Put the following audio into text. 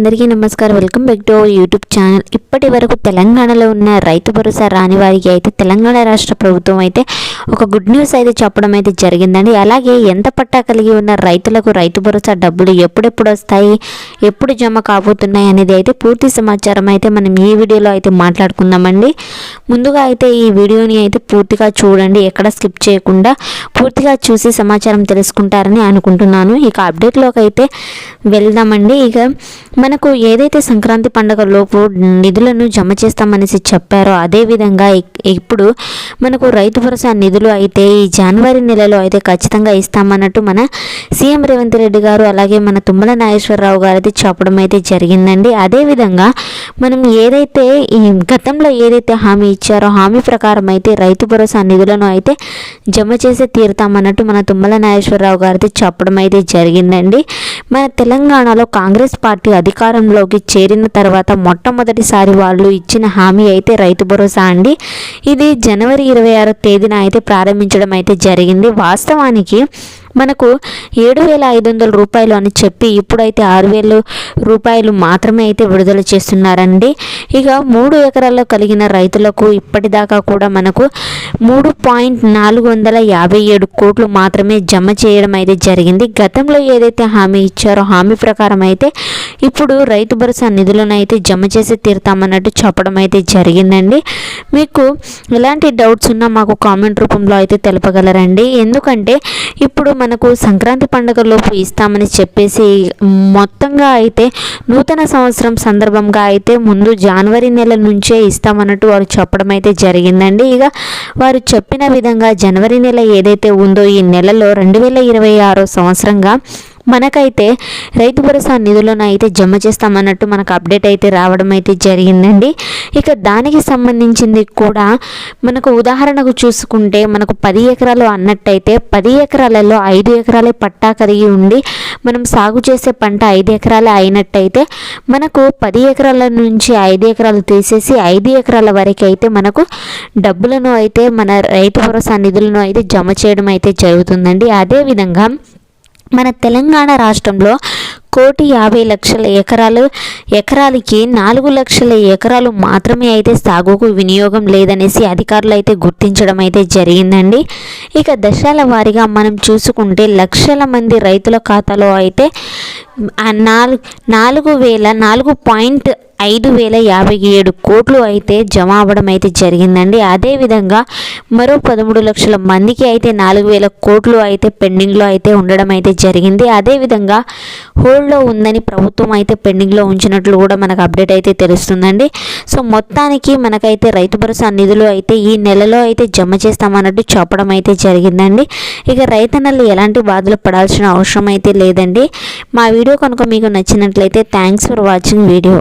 అందరికీ నమస్కారం. Welcome back to our YouTube channel. ఇప్పటి వరకు తెలంగాణలో ఉన్న రైతు భరోసా రాని వారికి అయితే తెలంగాణ రాష్ట్ర ప్రభుత్వం అయితే ఒక గుడ్ న్యూస్ అయితే చెప్పడం అయితే జరిగిందండి. అలాగే ఎంత పట్టా కలిగి ఉన్న రైతులకు రైతు భరోసా డబ్బులు ఎప్పుడెప్పుడు వస్తాయి ఎప్పుడు జమ కాబోతున్నాయి అనేది అయితే పూర్తి సమాచారం అయితే మనం ఈ వీడియోలో అయితే మాట్లాడుకుందామండి. ముందుగా అయితే ఈ వీడియోని అయితే పూర్తిగా చూడండి. ఎక్కడ స్కిప్ చేయకుండా పూర్తిగా చూసి సమాచారం తెలుసుకుంటారని అనుకుంటున్నాను. ఇక అప్డేట్లోకి అయితే వెళ్దామండి. ఇక మనకు ఏదైతే సంక్రాంతి పండుగ లోపు నిధులను జమ చేస్తామనేసి చెప్పారో అదేవిధంగా ఇప్పుడు మనకు రైతు భరోసా నిధులు అయితే ఈ జనవరి నెలలో అయితే ఖచ్చితంగా ఇస్తామన్నట్టు మన సీఎం రేవంత్ రెడ్డి గారు అలాగే మన తుమ్మల నాగేశ్వరరావు గారు అయితే చెప్పడం అయితే జరిగిందండి. అదేవిధంగా మనం ఏదైతే ఈ గతంలో ఏదైతే హామీ ఇచ్చారో హామీ ప్రకారం అయితే రైతు భరోసా నిధులను అయితే జమ చేసి తీరుతామన్నట్టు మన తుమ్మల నాగేశ్వరరావు గారు అయితే చెప్పడం అయితే జరిగిందండి. మన తెలంగాణలో కాంగ్రెస్ పార్టీ అధికారంలోకి చేరిన తర్వాత మొట్టమొదటిసారి వాళ్ళు ఇచ్చిన హామీ అయితే రైతు భరోసా అండి. ఇది జనవరి ఇరవై ఆరో తేదీన అయితే ప్రారంభించడం అయితే జరిగింది. వాస్తవానికి మనకు ఏడు వేల ఐదు వందల రూపాయలు అని చెప్పి ఇప్పుడైతే ఆరు వేలు రూపాయలు మాత్రమే అయితే విడుదల చేస్తున్నారండి. ఇక మూడు ఎకరాల్లో కలిగిన రైతులకు ఇప్పటిదాకా కూడా మనకు మూడు పాయింట్ నాలుగు వందల యాభై ఏడు కోట్లు మాత్రమే జమ చేయడం అయితే జరిగింది. గతంలో ఏదైతే హామీ ఇచ్చారో హామీ ప్రకారం అయితే ఇప్పుడు రైతు భరోసా నిధులను అయితే జమ చేసి తీరుతామన్నట్టు చెప్పడం అయితే జరిగిందండి. మీకు ఎలాంటి డౌట్స్ ఉన్నా మాకు కామెంట్ రూపంలో అయితే తెలపగలరండి. ఎందుకంటే ఇప్పుడు మనకు సంక్రాంతి పండుగలోపు ఇస్తామని చెప్పేసి మొత్తంగా అయితే నూతన సంవత్సరం సందర్భంగా అయితే ముందు జనవరి నెల నుంచే ఇస్తామన్నట్టు వారు చెప్పడం అయితే జరిగిందండి. ఇక వారు చెప్పిన విధంగా జనవరి నెల ఏదైతే ఉందో ఈ నెలలో రెండు వేల ఇరవై ఆరో సంవత్సరంగా మనకైతే రైతు భరోసా నిధులను అయితే జమ చేస్తామన్నట్టు మనకు అప్డేట్ అయితే రావడం అయితే జరిగిందండి. ఇక దానికి సంబంధించింది కూడా మనకు ఉదాహరణకు చూసుకుంటే మనకు పది ఎకరాలు అన్నట్టయితే పది ఎకరాలలో ఐదు ఎకరాలే పట్టా కలిగి ఉండి మనం సాగు చేసే పంట ఐదు ఎకరాలే అయినట్టయితే మనకు పది ఎకరాల నుంచి ఐదు ఎకరాలు తీసేసి ఐదు ఎకరాల వరకు అయితే మనకు డబ్బులను అయితే మన రైతు భరోసా నిధులను అయితే జమ చేయడం అయితే జరుగుతుందండి. అదేవిధంగా మన తెలంగాణ రాష్ట్రంలో కోటి యాభై లక్షల ఎకరాలు ఎకరాలకి నాలుగు లక్షల ఎకరాలు మాత్రమే అయితే సాగుకు వినియోగం లేదనేసి అధికారులు అయితే గుర్తించడం అయితే జరిగిందండి. ఇక దశల వారీగా మనం చూసుకుంటే లక్షల మంది రైతుల ఖాతాలో అయితే నాలుగు నాలుగు వేల నాలుగు పాయింట్ ఐదు వేల యాభై ఏడు కోట్లు అయితే జమ అవ్వడం అయితే జరిగిందండి. అదేవిధంగా మరో పదమూడు లక్షల మందికి అయితే నాలుగు వేల కోట్లు అయితే పెండింగ్లో అయితే ఉండడం అయితే జరిగింది. అదేవిధంగా హోల్డ్లో ఉందని ప్రభుత్వం అయితే పెండింగ్లో ఉంచినట్లు కూడా మనకు అప్డేట్ అయితే తెలుస్తుందండి. సో మొత్తానికి మనకైతే రైతు భరోసా నిధులు అయితే ఈ నెలలో అయితే జమ చేస్తామన్నట్టు చెప్పడం అయితే జరిగిందండి. ఇక రైతన్నలు ఎలాంటి బాధలు పడాల్సిన అవసరం అయితే లేదండి. మా వీడియో కనుక మీకు నచ్చినట్లయితే థ్యాంక్స్ ఫర్ వాచింగ్ వీడియో.